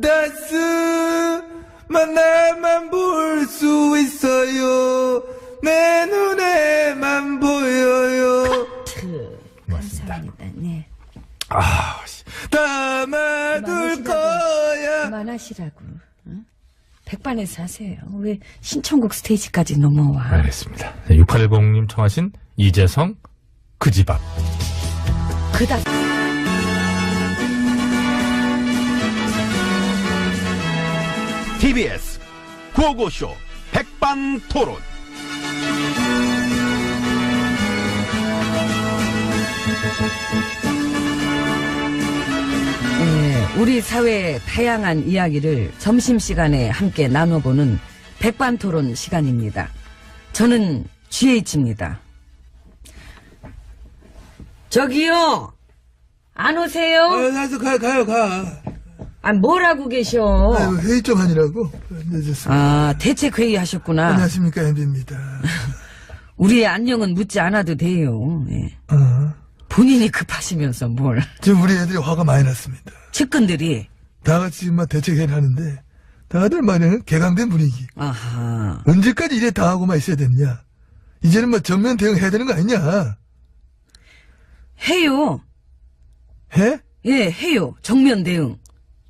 그다스 만 나만 볼 수 있어요 내 눈에만 보여요 트. 고맙습니다. 감사합니다. 네. 아, 씨. 담아둘 거야 그만하시라고. 응? 백반에서 하세요. 왜 신청곡 스테이지까지 넘어와? 알겠습니다 6810님 청하신 이재성 그 집 앞 그다. TBS 구호고쇼 백반토론. 네, 우리 사회의 다양한 이야기를 점심시간에 함께 나눠보는 백반토론 시간입니다. 저는 GH입니다. 저기요! 안 오세요? 나서 가, 가요 가 아, 뭘 하고 계셔? 아유, 회의 좀 하느라고 늦었습니다 아, 대책 회의 하셨구나. 안녕하십니까 엠비입니다 우리의 안녕은 묻지 않아도 돼요. 예. 어, 본인이 급하시면서 뭘. 지금 우리 애들이 화가 많이 났습니다 측근들이. 다 같이 막 대책회의를 하는데 다들 말은 개강된 분위기 아하. 언제까지 이래 당하고만 있어야 되냐 이제는 뭐 정면 대응해야 되는 거 아니냐 해요. 해? 예, 해요. 정면 대응.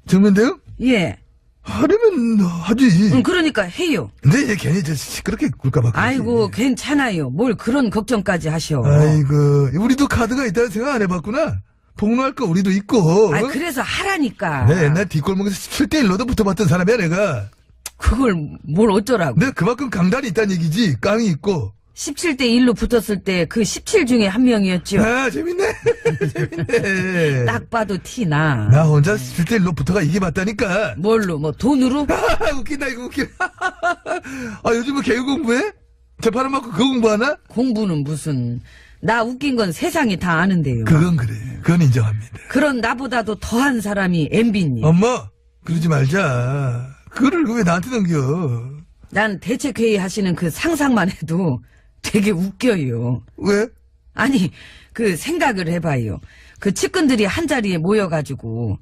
정면 대응? 예. 하려면 하지 음, 그러니까 해요. 근데 얘 괜히 저 시끄럽게 굴까봐. 아이고, 괜찮아요. 뭘 그런 걱정까지 하셔. 아이고 우리도 카드가 있다는 생각 안 해봤구나 폭로할 거 우리도 있고 아, 그래서 하라니까. 내가 옛날 뒷골목에서 7대1로도 붙어봤던 사람이야 내가 그걸 뭘 어쩌라고. 내가 그만큼 강단이 있다는 얘기지 깡이 있고 17대 1로 붙었을 때 그 17 중에 한 명이었죠. 아 재밌네 재밌네 딱 봐도 티나. 나 혼자 7대 1로 붙어가 이겨봤다니까 뭘로, 뭐, 돈으로? 아, 웃긴다 이거 웃겨 아 요즘 뭐 개그 공부해? 재판을 맞고 그거 공부하나? 공부는 무슨. 나 웃긴 건 세상이 다 아는데요. 그건 그래 그건 인정합니다 그런 나보다도 더한 사람이 MB님. 엄마 그러지 말자 그거를 왜 나한테 넘겨 난 대책회의 하시는 그 상상만 해도 되게 웃겨요. 왜? 아니, 그 생각을 해봐요. 그 측근들이 한 자리에 모여가지고,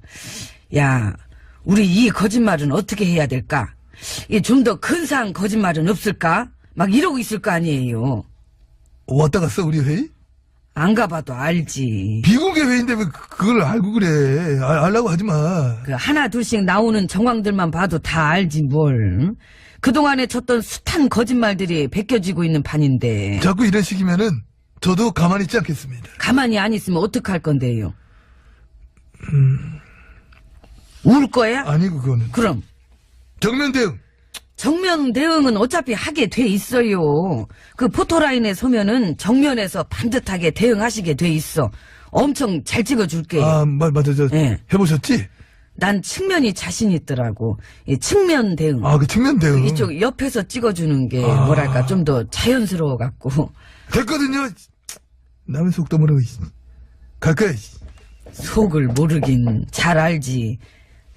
야, 우리 이 거짓말은 어떻게 해야 될까? 이좀더 근사한 거짓말은 없을까? 막 이러고 있을 거 아니에요. 왔다 갔어 우리 회의? 안 가봐도 알지. 비공개 회의인데 왜 그- 그걸 알고 그래 알, 알라고 하지 마 그 하나 둘씩 나오는 정황들만 봐도 다 알지 뭘. 응? 그동안에 쳤던 숱한 거짓말들이 베껴지고 있는 판인데 자꾸 이런 식이면은 저도 가만히 있지 않겠습니다 가만히 안 있으면 어떡할 건데요? 울 거야? 아니고 그거는 그럼 정면 대응 정면 대응은 어차피 하게 돼 있어요. 그 포토라인에 서면은 정면에서 반듯하게 대응하시게 돼 있어. 엄청 잘 찍어줄게요. 아 마, 맞아 저 예. 해보셨지? 난 측면이 자신 있더라고. 이 측면 대응. 아 그 측면 대응 이쪽 옆에서 찍어주는 게 아. 뭐랄까 좀 더 자연스러워 갖고 됐거든요 남의 속도 모르고 이- 갈 거야 이. 속을 모르긴 잘 알지.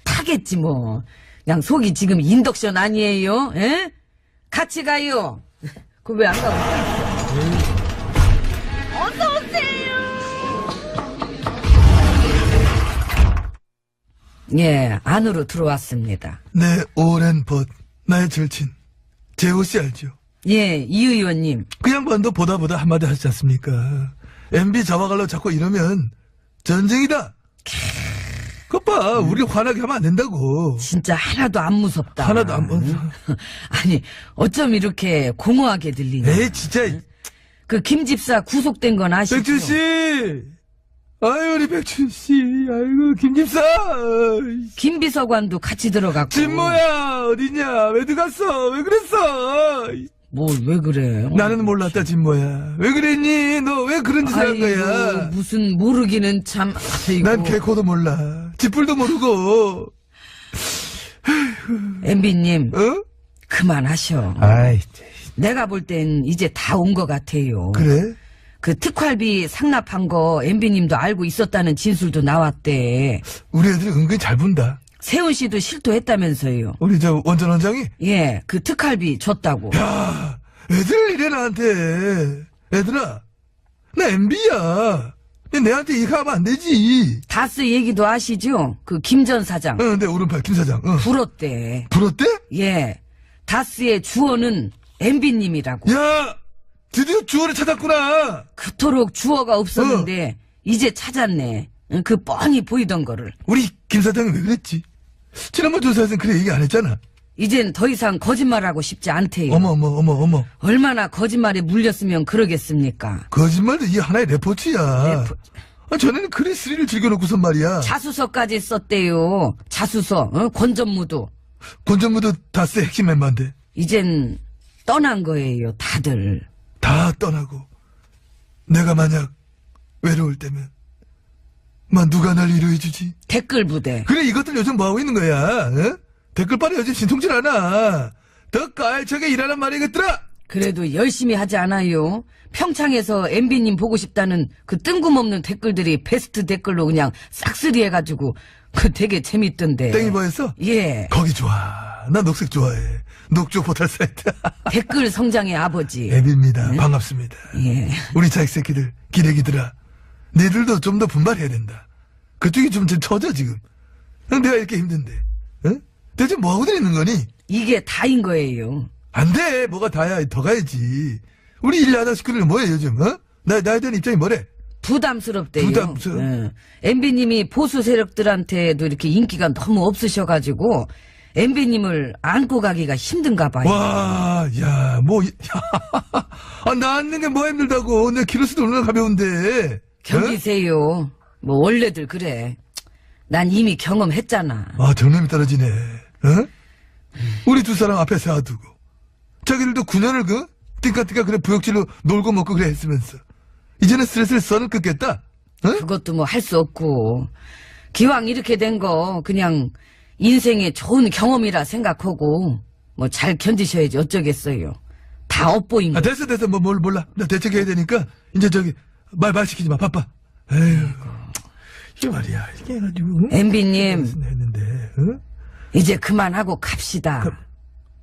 타겠지 뭐. 그냥 속이 지금 인덕션 아니에요? 에? 같이 가요. 그 왜 안 가고? 예, 안으로 들어왔습니다. 내 오랜 벗 나의 절친 재호 씨 알죠? 예, 이 의원님. 그 양반도 보다 보다 한마디 하시지 않습니까? MB 잡아가려고 자꾸 이러면 전쟁이다. 그것 봐, 우리 화나게 하면 안 된다고. 진짜 하나도 안 무섭다. 하나도 안 무서워. 아니, 어쩜 이렇게 공허하게 들리냐. 에이, 진짜. 그 김집사 구속된 건 아시죠? 백준 씨! 아유, 우리 백준 씨. 아이고, 김 집사! 김 비서관도 같이 들어갔고. 진모야, 어디냐? 왜 들어갔어? 왜 그랬어? 뭘 왜 그래? 나는 몰랐다, 진모야. 왜 그랬니? 너 왜 그런 짓을 한 아이고, 거야? 무슨 모르기는 참. 아이고. 난 개코도 몰라. 지뿔도 모르고. MB님, 어? 그만하셔. 아이, 내가 볼 땐 이제 다 온 것 같아요. 그래? 그 특활비 상납한 거 MB님도 알고 있었다는 진술도 나왔대. 우리 애들이 은근히 잘 본다. 세훈 씨도 실토했다면서요. 우리 저 원전 원장이 예, 그 특활비 줬다고. 야 애들 이래 나한테 애들아 나 MB야 내한테 이가하면 안 되지. 다스 얘기도 아시죠? 그 김 전 사장. 어, 내 오른팔 김 사장. 어. 불었대. 불었대? 예. 다스의 주어는 MB님이라고. 야, 드디어 주어를 찾았구나. 그토록 주어가 없었는데, 이제 찾았네. 응, 그 뻔히 보이던 거를. 우리 김 사장이 왜 그랬지? 지난번 조사에서는 그래 얘기 안 했잖아. 이젠 더 이상 거짓말하고 싶지 않대요. 어머, 어머, 어머, 어머. 얼마나 거짓말에 물렸으면 그러겠습니까? 거짓말도 이 하나의 레포츠야. 레포- 아, 전에는 그리스리를 즐겨놓고선 말이야. 자수서까지 썼대요. 자수서, 어? 권전무도. 권전무도 다스 핵심 멤버인데. 이젠 떠난 거예요, 다들. 다 떠나고. 내가 만약 외로울 때면. 만 누가 날 위로해 주지? 댓글 부대. 그래, 이것들 요즘 뭐 하고 있는 거야? 어? 댓글빨이 요즘 신통질 않아. 더 깔차게 일하란 말이겠더라! 그래도 열심히 하지 않아요. 평창에서 MB님 보고 싶다는 그 뜬금없는 댓글들이 베스트 댓글로 그냥 싹쓸이 해가지고 그 되게 재밌던데. 땡이 뭐였어? 예. 거기 좋아. 나 녹색 좋아해. 녹조 포털 사이트. 댓글 성장의 아버지. 앱입니다. 반갑습니다. 예. 우리 자식 새끼들, 기레기들아. 니들도 좀 더 분발해야 된다. 그쪽이 좀 처져, 지금. 내가 이렇게 힘든데. 응? 대체 뭐하고 다니는 거니? 이게 다인 거예요. 안 돼. 뭐가 다야. 더 가야지. 우리 일하다 식구들 뭐해, 요즘, 어? 나, 나에 대한 입장이 뭐래? 부담스럽대요. 부담스러워? 예. MB님이 보수 세력들한테도 이렇게 인기가 너무 없으셔가지고 MB님을 안고 가기가 힘든가 봐요. 와, 야, 뭐, 야, 아, 나 앉는 게 뭐 힘들다고. 내 키로수도 얼마나 가벼운데. 어? 견디세요. 뭐 원래들 그래. 난 이미 경험했잖아. 아, 정념이 떨어지네. 어? 우리 두 사람 앞에 세워두고. 자기들도 9년을 그, 띵까띵까 그래 부역질로 놀고 먹고 그래 했으면서. 이제는 슬슬 선을 끊겠다? 어? 그것도 뭐 할 수 없고. 기왕 이렇게 된 거 그냥 인생의 좋은 경험이라 생각하고 뭐 잘 견디셔야지 어쩌겠어요. 다 엇보인 아, 거. 됐어, 됐어. 뭐, 뭘 몰라. 나 대책해야 되니까, 이제 저기, 말, 말 시키지 마. 바빠. 에휴. 이게 말이야. 이게 해가지고. MB님 했는데, 어? 이제 그만하고 갑시다.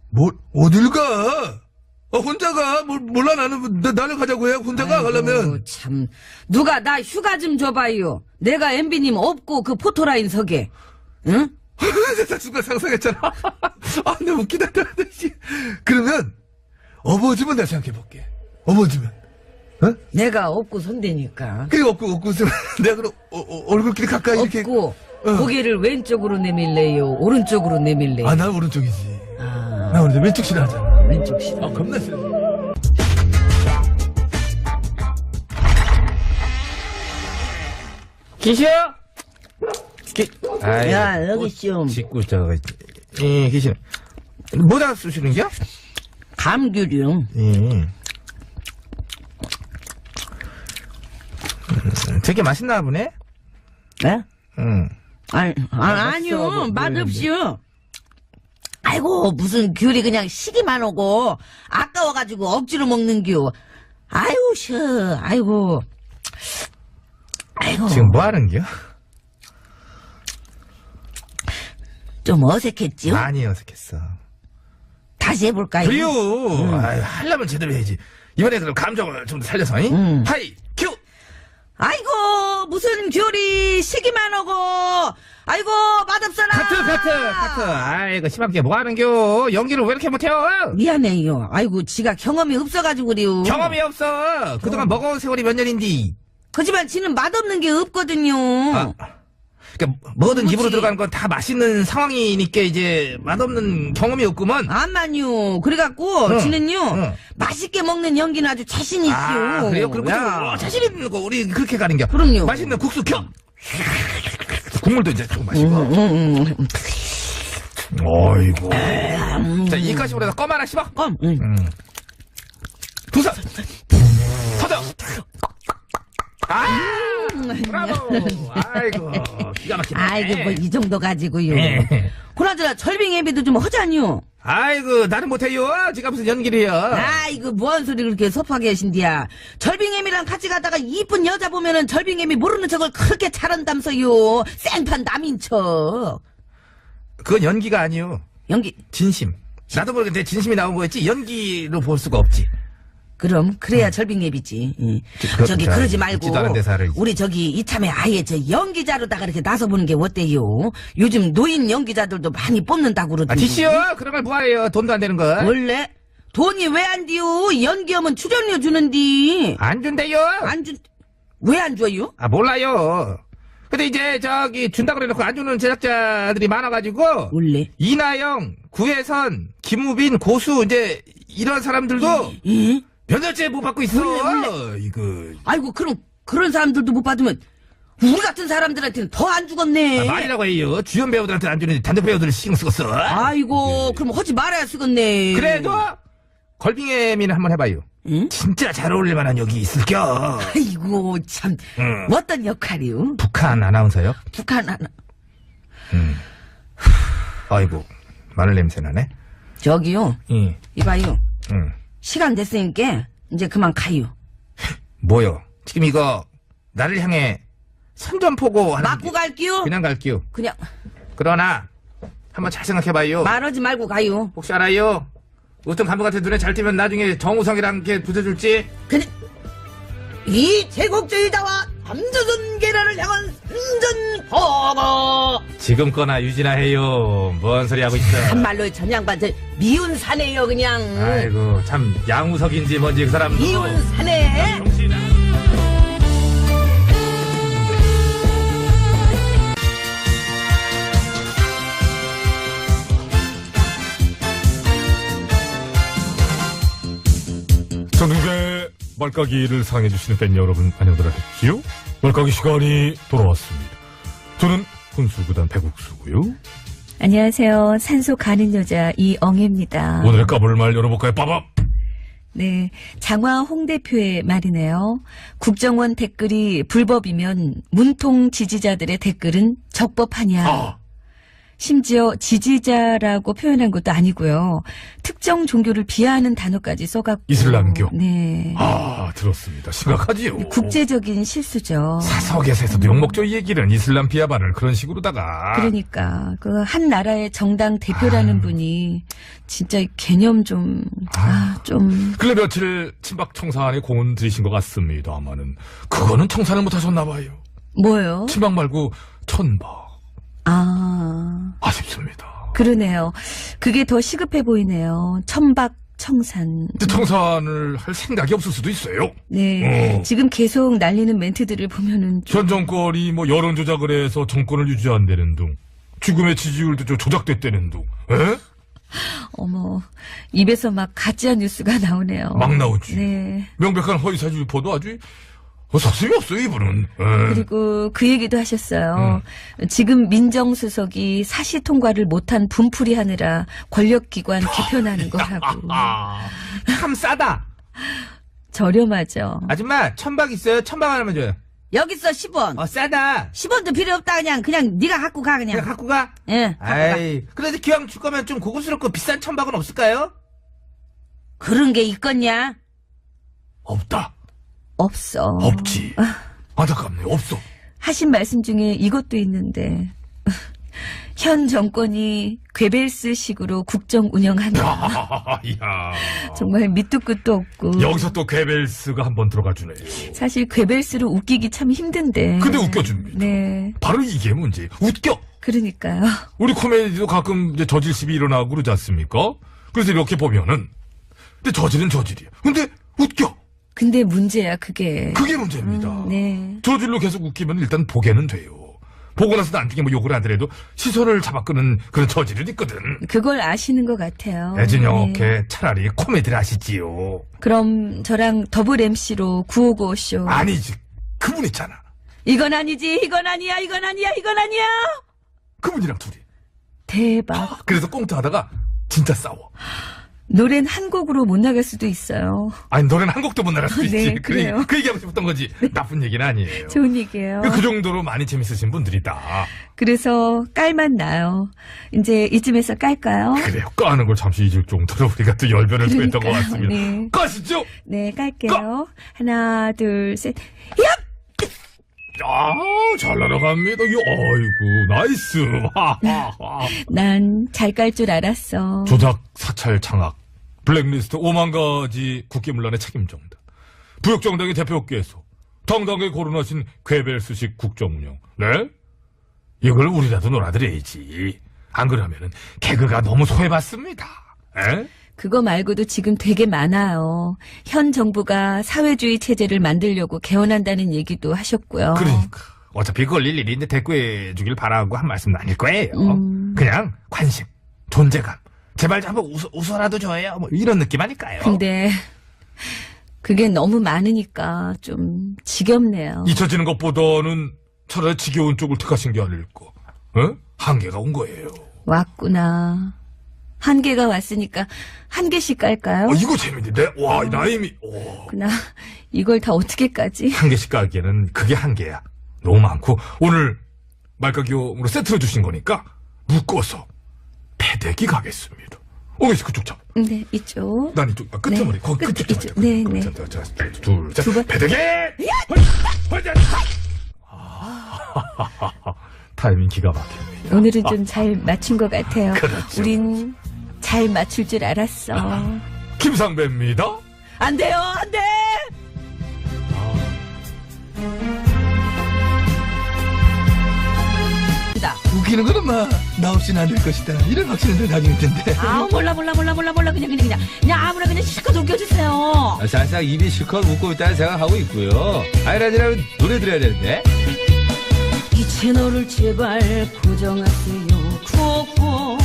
뭐, 어딜 가? 어, 혼자 가. 뭘, 몰라, 나는, 나, 나를 가자고 해. 혼자 가, 아이고, 가려면. 참 누가 나 휴가 좀 줘봐요. 내가 MB님 없고 그 포토라인 서게. 응? 내가 순간 상상했잖아. 아, 근데 웃기다. 씨. 그러면, 업어주면 내가 생각해볼게. 업어주면. 어? 내가 선대니까. 그게 없고, 없고, 있으면 내가 그럼, 어, 어, 얼굴끼리 가까이 이렇게. 없고 어. 고개를 왼쪽으로 내밀래요. 오른쪽으로 내밀래요. 아, 난 오른쪽이지. 아, 나 오른쪽, 왼쪽 싫어하잖아. 왼쪽 싫어. 아, 겁나 싫어. 기시요? 기, 아이, 야, 여기 좀 짓고 저거, 예, 기시. 뭐다 쓰시는 겨? 감귤이요. 예. 음, 되게 맛있나 보네? 네? 응. 아니, 아, 맛있어, 아니요. 뭐, 맛없이요. 아이고, 무슨 귤이 그냥 시기만 오고, 아까워가지고 억지로 먹는겨. 아이고, 셔. 아이고. 아이고. 지금 뭐 하는 겨? 좀 어색했지요? 많이 어색했어. 다시 해볼까요? 그래요! 아유, 하려면 제대로 해야지. 이번에 그럼 감정을 좀 더 살려서, 잉? 음. 하이, 큐! 아이고, 무슨 귤이 시기만 오고, 아이고, 맛없어라! 카트, 카트, 카트. 아이고, 심하게 뭐 하는 겨? 연기를 왜 이렇게 못해요? 미안해요. 아이고, 지가 경험이 없어가지고 그래요. 경험이 없어. 그동안 먹어온 세월이 몇 년인데. 하지만 지는 맛없는 게 없거든요. 아, 그러니까 뭐든 그렇지. 입으로 들어가는 건 다 맛있는 상황이니까 이제 맛없는 경험이 없구먼. 암만요. 그래갖고 응, 지는요 응. 맛있게 먹는 연기는 아주 자신 있지요. 아, 그래요? 그럼 야. 그쪽 자신 있는 거 우리 그렇게 가는 겨. 그럼요. 맛있는 국수 켜. 국물도 이제 좀 마시고. 음, 음, 음. 어이구. 자, 이까시보다 껌 하나 씹어. 껌. 응. 음. 두사. 터져. 아! 브라보! 아이고, 기가 막히네. 아이고 뭐 이 정도 가지고요. 예. 그나저나 절빙 애비도 좀 하자니요. 아이고, 나는 못해요. 지가 무슨 연기를요. 아이고 뭔 소리 그렇게 섭하게 하신디야. 절빙애미랑 같이 가다가 이쁜 여자 보면은 절빙애미 모르는 척을 그렇게 잘한담서요. 생판 남인 척. 그건 연기가 아니요. 연기 진심. 나도 모르게 내 진심이 나온 거였지 연기로 볼 수가 없지. 그럼 그래야 절빙예비지. 응. 그- 저기 저, 그러지 말고 있지도 않은 데사를. 우리 저기 이참에 아예 저 연기자로다가 이렇게 나서 보는 게 어때요? 요즘 노인 연기자들도 많이 뽑는다고 아, 그러던데. 티시요? 그런 걸 뭐하래요? 돈도 안 되는 걸. 원래 돈이 왜안 디요? 연기하면 출연료 주는디. 안 준대요? 안 준, 왜 안 줘요? 아, 몰라요. 근데 이제 저기 준다 그래놓고 안 주는 제작자들이 많아가지고 원래. 이나영, 구혜선, 김우빈, 고수 이제 이런 사람들도 응? 몇 년째 못 받고 있어. 원래, 이거 아이고, 그럼, 그런 사람들도 못 받으면, 우리 같은 사람들한테는 더안 주겠네. 아, 말이라고 해요. 주연 배우들한테 안 주는데 단독 배우들을 신경 쓰겠어. 아이고, 그럼 하지 말아야 쓰겠네. 그래도 걸빙애미는 한번 해봐요. 응? 진짜 잘 어울릴 만한 역이 있을 겨. 아이고, 참. 응. 어떤 역할이요? 북한 아나운서요? 북한 하나. 아이고 마늘 냄새 나네. 저기요, 응. 이봐요. 응. 시간 됐으니까, 이제 그만 가요. 뭐요? 지금 이거 나를 향해 선전포고 하는 맞고 갈게요? 그냥 갈게요. 그냥, 그러나 한번 잘 생각해봐요. 말하지 말고 가요. 혹시 알아요? 어떤 감독한테 눈에 잘 띄면 나중에 정우성이랑 게 붙여줄지? 그냥, 이 제국주의자와 남조선 계란을 향한 선전포고! 지금 거나 유지나 해요. 뭔 소리 하고 있어? 한말로 전 양반, 저, 미운 사내요, 그냥. 아이고 참 양우석인지 뭔지 그 사람. 미운 사내. 전국의 말까기를 사랑해주시는 팬 여러분 안녕들 하셨지요? 말까기 시간이 돌아왔습니다. 저는 혼수구단 배국수고요. 안녕하세요. 산소 가는 여자 이엉입니다. 오늘의 까불 말 열어볼까요? 빠밤! 네. 장화 홍 대표의 말이네요. 국정원 댓글이 불법이면 문통 지지자들의 댓글은 적법하냐. 아, 심지어 지지자라고 표현한 것도 아니고요. 특정 종교를 비하하는 단어까지 써갖고. 이슬람교. 네. 아, 들었습니다. 심각하지요? 국제적인 실수죠. 사석에서도 욕먹죠, 이 얘기는. 이슬람 비하반을 그런 식으로다가. 그러니까 그 한 나라의 정당 대표라는 아유. 분이 진짜 개념 좀 아, 좀 근래 며칠 친박 청산에 공은 들이신 것 같습니다만은 그거는 청산을 못하셨나 봐요. 뭐요? 친박 말고 천박. 아. 아쉽습니다. 그러네요. 그게 더 시급해 보이네요. 천박 청산. 청산을 할 생각이 없을 수도 있어요. 네. 어. 지금 계속 날리는 멘트들을 보면은 좀 현 정권이 뭐 여론 조작을 해서 정권을 유지한다는 둥, 죽음의 지지율도 좀 조작됐다는 둥, 에? 어머 입에서 막 가짜 뉴스가 나오네요. 막 나오지. 네. 명백한 허위사실 유포도 아주 어, 섭습이 없어요 이분은. 에? 그리고 그 얘기도 하셨어요. 지금 민정수석이 사시 통과를 못한 분풀이 하느라 권력기관 개편하는 거라고. 아, 참 싸다. 저렴하죠. 아줌마 천박 있어요? 천박 하나만 줘요. 여기 있어, 10원. 어 싸다. 10원도 필요 없다, 그냥. 그냥 네가 갖고 가, 그냥 그냥. 갖고 가. 예. 아이 그래도 기왕 줄 거면 좀 고급스럽고 비싼 천박은 없을까요? 그런 게 있겠냐? 없다. 없어. 없지. 안타깝네. 없어. 하신 말씀 중에 이것도 있는데 현 정권이 괴벨스식으로 국정 운영한다. 야. 정말 밑도 끝도 없고 여기서 또 괴벨스가 한 번 들어가 주네. 사실 괴벨스로 웃기기 참 힘든데. 근데 웃겨줍니다. 네, 바로 이게 문제. 웃겨. 그러니까요. 우리 코미디도 가끔 이제 저질십이 일어나고 그러지 않습니까? 그래서 이렇게 보면은 근데 저질은 저질이야. 근데 웃겨. 근데 문제야 그게. 그게 문제입니다. 네. 저질로 계속 웃기면 일단 보게는 돼요. 보고 나서 나중에 뭐 욕을 하더라도 시선을 잡아끄는 그런 저질은 있거든. 그걸 아시는 것 같아요. 애진영께 네. 차라리 코미디를 하시지요. 그럼 저랑 더블 MC로 955쇼. 아니지. 그분 있잖아. 이건 아니지, 이건 아니야, 이건 아니야, 이건 아니야. 그분이랑 둘이. 대박. 그래서 꽁트 하다가 진짜 싸워. 노래는 한 곡으로 못 나갈 수도 있어요. 아니 노래는 한 곡도 못 나갈 수 네, 있지. 그, 그래요. 그 얘기하고 싶었던 거지. 나쁜 얘기는 아니에요. 좋은 얘기예요. 그 정도로 많이 재밌으신 분들이다. 그래서 깔만 나요. 이제 이쯤에서 깔까요? 그래요. 까는 걸 잠시 잊을 정도로 우리가 또 열변을 토했던 것 그러니까요. 같습니다. 네. 까시죠? 네, 깔게요. 하나, 둘, 셋. 아, 잘 날아갑니다. 이, 아이고, 나이스. 난 잘 깔 줄 알았어. 조작, 사찰, 장악. 블랙리스트 5만 가지 국기문란의 책임정당. 부역정당의 대표께서 당당하게 거론하신 괴벨수식 국정운영. 네? 이걸 우리라도 놀아드려야지. 안 그러면은 개그가 너무 소외받습니다. 에? 그거 말고도 지금 되게 많아요. 현 정부가 사회주의 체제를 만들려고 개헌한다는 얘기도 하셨고요. 그러니까. 어차피 그걸 일일이 이제 대꾸해 주길 바라고 한 말씀은 아닐 거예요. 음. 그냥 관심, 존재감. 제발 좀 한번 웃어, 웃어라도 줘요. 뭐 이런 느낌 아닐까요? 근데 그게 너무 많으니까 좀 지겹네요. 잊혀지는 것보다는 차라리 지겨운 쪽을 택하신 게 아닐까. 어? 한계가 온 거예요. 왔구나. 한 개가 왔으니까 한 개씩 깔까요? 어, 이거 재밌는데? 와, 이 라임이, 오. 그나 이걸 다 어떻게 까지? 한 개씩 까기에는 그게 한계야. 너무 많고, 오늘 말가기용으로 세트로 주신 거니까, 묶어서, 패대기 가겠습니다. 오계씨 그쪽 잡. 네, 이쪽. 난 이쪽, 아, 끝에 네, 머리. 거기 끝에. 잡아. 네, 네. 자, 자, 자, 자, 둘, 셋. 두 번. 패대기! 헐, 헐, 자. 아, 타이밍 기가 막히네. 오늘은 좀 잘 맞춘 것 같아요. 그렇죠. 우린 잘 맞출 줄 알았어. 김상배입니다. 안 돼요, 안 돼! 웃기는 거는 막, 나 없이는 안 될 것이다. 이런 확신을 늘 가지고 있던데. 아우, 몰라, 몰라, 몰라, 몰라, 몰라. 그냥, 그냥, 그냥. 그냥 아무나 그냥 실컷 웃겨주세요. 아, 살짝 입이 실컷 웃고 있다는 생각하고 있고요. 아이라지라면 노래 들어야 되는데. 이 채널을 제발 고정하세요. 구호구호,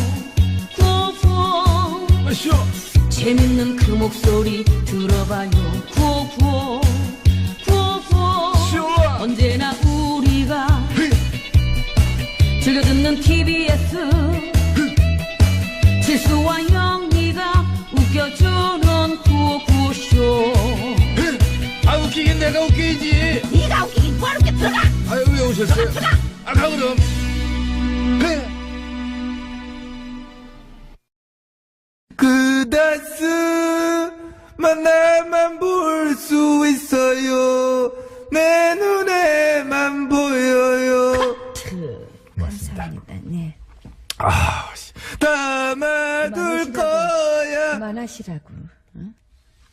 구호구호. 재밌는 그 목소리 들어봐요. 구호구호, 구호구호. 언제나 우리가 즐겨 듣는 TBS. 실수와 영리가 웃겨주는 구호구쇼. 아, 웃기긴 내가 웃기지. 오셨어요? 아, 가, 그럼. 그다스 만 나만 볼 수 있어요. 내 눈에만 보여요. 감사합니다. 네. 아, 씨. 담아둘 거야. 그만하시라고. 응?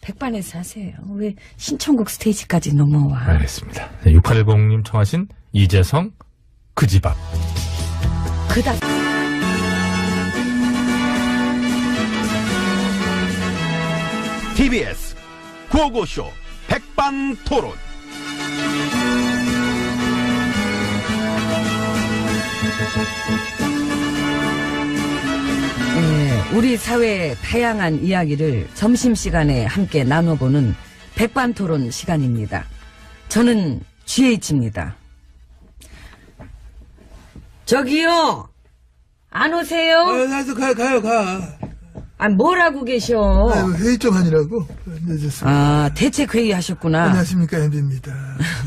백반에서 하세요. 왜 신청곡 스테이지까지 넘어와? 알겠습니다. 6810님 청하신 이재성, 그 집 앞. 그다 TBS 구호고쇼 백반토론. 예, 우리 사회의 다양한 이야기를 점심시간에 함께 나눠보는 백반토론 시간입니다. 저는 GH입니다. 저기요! 안 오세요? 아, 가서 가, 가요, 가. 아, 뭘 하고 계셔? 아유, 회의 좀 하느라고. 늦었습니다. 아, 대책 회의 하셨구나. 안녕하십니까, 엠비입니다.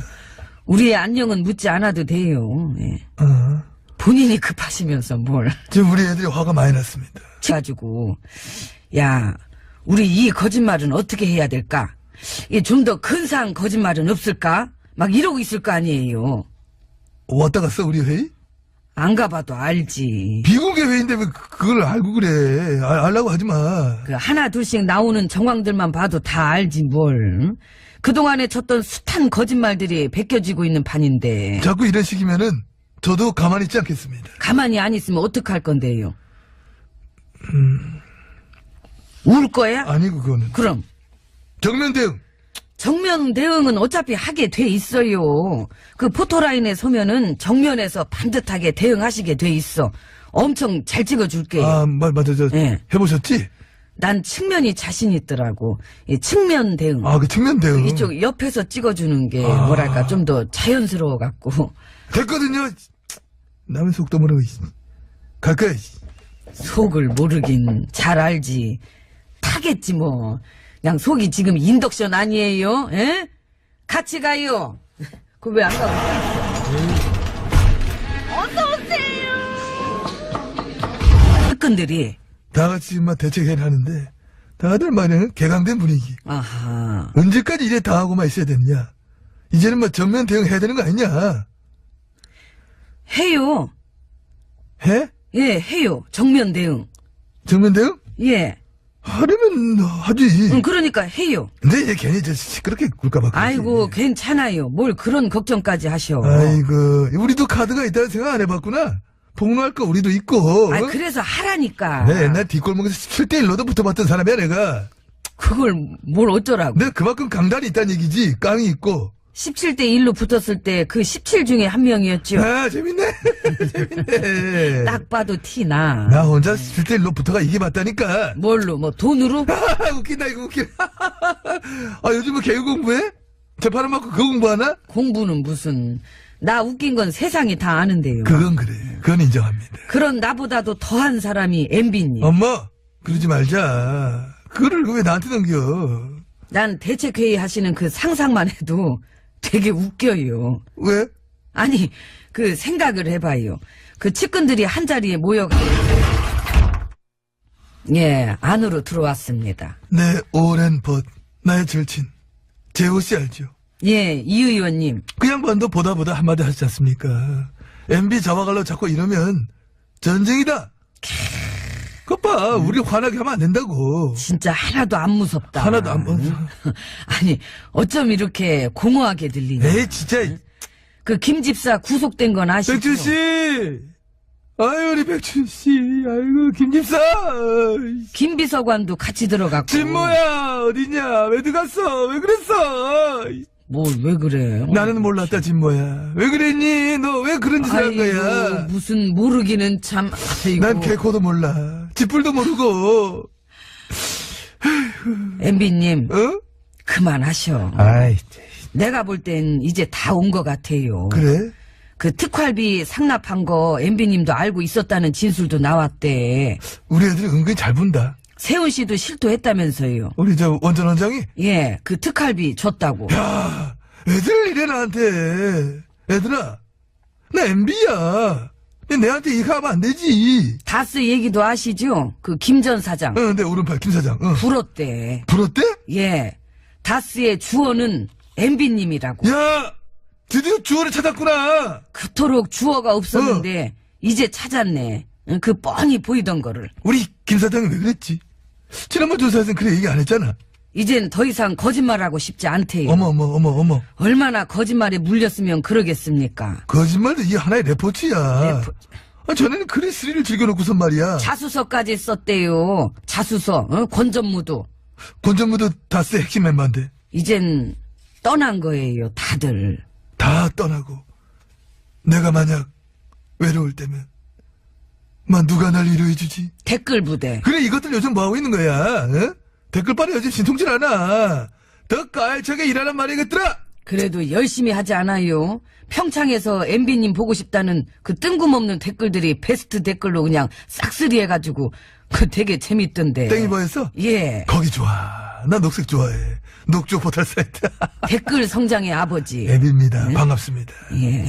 우리의 안녕은 묻지 않아도 돼요. 예. 어. 본인이 급하시면서 뭘. 지금 우리 애들이 화가 많이 났습니다. 가지고 야 우리 이 거짓말은 어떻게 해야 될까? 좀 더 근사한 거짓말은 없을까? 막 이러고 있을 거 아니에요. 왔다 갔어, 우리 회의? 안 가봐도 알지. 비공개 회의인데 왜 그- 그걸 알고 그래. 알, 알라고 하지 마. 그 하나 둘씩 나오는 정황들만 봐도 다 알지 뭘. 응? 그동안에 쳤던 숱한 거짓말들이 벗겨지고 있는 판인데 자꾸 이런 식이면은 저도 가만히 있지 않겠습니다. 가만히 안 있으면 어떡할 건데요? 울 거야? 아니고, 그거는. 그럼 정면 대응. 정면 대응은 어차피 하게 돼 있어요. 그 포토라인에 서면은 정면에서 반듯하게 대응하시게 돼 있어. 엄청 잘 찍어줄게요. 아, 맞, 맞아, 저, 예. 해보셨지? 난 측면이 자신 있더라고. 이 측면 대응. 아, 그 측면 대응. 이쪽 옆에서 찍어주는 게 아. 뭐랄까 좀 더 자연스러워 갖고 됐거든요. 남의 속도 모르고, 이. 갈까요? 이. 속을 모르긴 잘 알지. 타겠지 뭐. 그냥 속이 지금 인덕션 아니에요? 에? 같이 가요. 그 왜 안 가고? 어서 오세요. 끈들이 다 같이 막 대책회의를 하는데, 다들 말에는 개강된 분위기. 아하 언제까지 이래 당하고만 있어야 되냐? 이제는 뭐 정면 대응해야 되는 거 아니냐? 해요. 해? 예 해요. 정면 대응. 정면 대응? 예. 하려면 하지. 응, 그러니까 해요. 근데 이제 괜히 저 시끄럽게 굴까봐. 그러지. 아이고, 괜찮아요. 뭘 그런 걱정까지 하셔. 아이고, 우리도 카드가 있다는 생각 안 해봤구나. 폭로할 거 우리도 있고. 아, 어? 그래서 하라니까. 내 옛날 뒷골목에서 17대1로도 붙어봤던 사람이야, 내가. 그걸 뭘 어쩌라고. 내가 그만큼 강단이 있다는 얘기지. 깡이 있고. 17대 1로 붙었을 때 그 17 중에 한 명이었죠. 아, 재밌네. 재밌네. 딱 봐도 티나. 나 혼자 17대 1로 붙어가 이게 맞다니까. 뭘로, 뭐, 돈으로? 웃긴다, 이거 웃긴다. 아, 요즘 뭐 개그 공부해? 재판을 맞고 그거 공부하나? 공부는 무슨. 나 웃긴 건 세상이 다 아는데요. 그건 그래. 그건 인정합니다. 그런 나보다도 더한 사람이 MB님. 엄마, 그러지 말자. 그거를 왜 나한테 넘겨? 난 대책회의 하시는 그 상상만 해도 되게 웃겨요. 왜? 아니, 그 생각을 해봐요. 그 측근들이 한 자리에 모여가. 예, 안으로 들어왔습니다. 내 오랜 벗, 나의 절친. 재호 씨 알죠? 예, 이 의원님. 그 양반도 보다 보다 한마디 하시지 않습니까? MB 잡아가려고 자꾸 이러면 전쟁이다. 그것 봐, 우리 화나게 하면 안 된다고. 진짜 하나도 안 무섭다. 하나도 안, 어, 아니, 어쩜 이렇게 공허하게 들리냐. 에이, 진짜. 그 김 집사 구속된 건 아시죠? 백준 씨! 아유, 우리 백준 씨. 아이고, 김집사! 김 비서관도 같이 들어갔고. 진모야, 어디냐? 왜 들어갔어? 왜 그랬어? 뭘왜 그래? 나는 몰랐다, 진모야. 왜 그랬니? 너 왜 그런 짓을 한 거야? 무슨 모르기는 참. 아이고. 난 개코도 몰라. 짓불도 모르고. MB님, 어? 그만하셔. 아이, 내가 볼 땐 이제 다 온 것 같아요. 그래? 그 특활비 상납한 거 MB님도 알고 있었다는 진술도 나왔대. 우리 애들이 은근히 잘 본다. 세훈 씨도 실토했다면서요. 우리 저 원전 원장이 예, 그 특활비 줬다고. 야 애들 이래 나한테 애들아 나 MB야 내한테 이거 하면 안 되지 다스 얘기도 아시죠? 그 김 전 사장. 어, 내 오른팔 김 사장 어. 불었대. 불었대? 예. 다스의 주어는 MB님이라고. 야 드디어 주어를 찾았구나 그토록 주어가 없었는데, 이제 찾았네. 응, 그 뻔히 보이던 거를. 우리 김 사장이 왜 그랬지 지난번 조사에서는 그래 얘기 안 했잖아 이젠 더 이상 거짓말하고 싶지 않대요. 어머 어머 어머 어머 얼마나 거짓말에 물렸으면 그러겠습니까? 거짓말도 이게 하나의 레포츠야 레포- 아, 전에는 그래 스릴을 즐겨놓고선 말이야 자수서까지 썼대요. 자수서, 어? 권전무도. 권정무도 다스 핵심 멤버인데 이젠 떠난 거예요, 다들. 다 떠나고 내가 만약 외로울 때면 만 누가 날 위로해주지? 댓글 부대. 그래 이것들 요즘 뭐하고 있는 거야? 어? 댓글빨이 요즘 신통질 않아 더 깔차게 일하란 말이겠더라 그래도 열심히 하지 않아요. 평창에서 MB님 보고 싶다는 그 뜬금없는 댓글들이 베스트 댓글로 그냥 싹쓸이 해가지고 그 되게 재밌던데. 땡이 뭐였어? 예. 거기 좋아 나 녹색 좋아해 녹조 포털 사이트 댓글 성장의 아버지. 앱입니다 반갑습니다 예.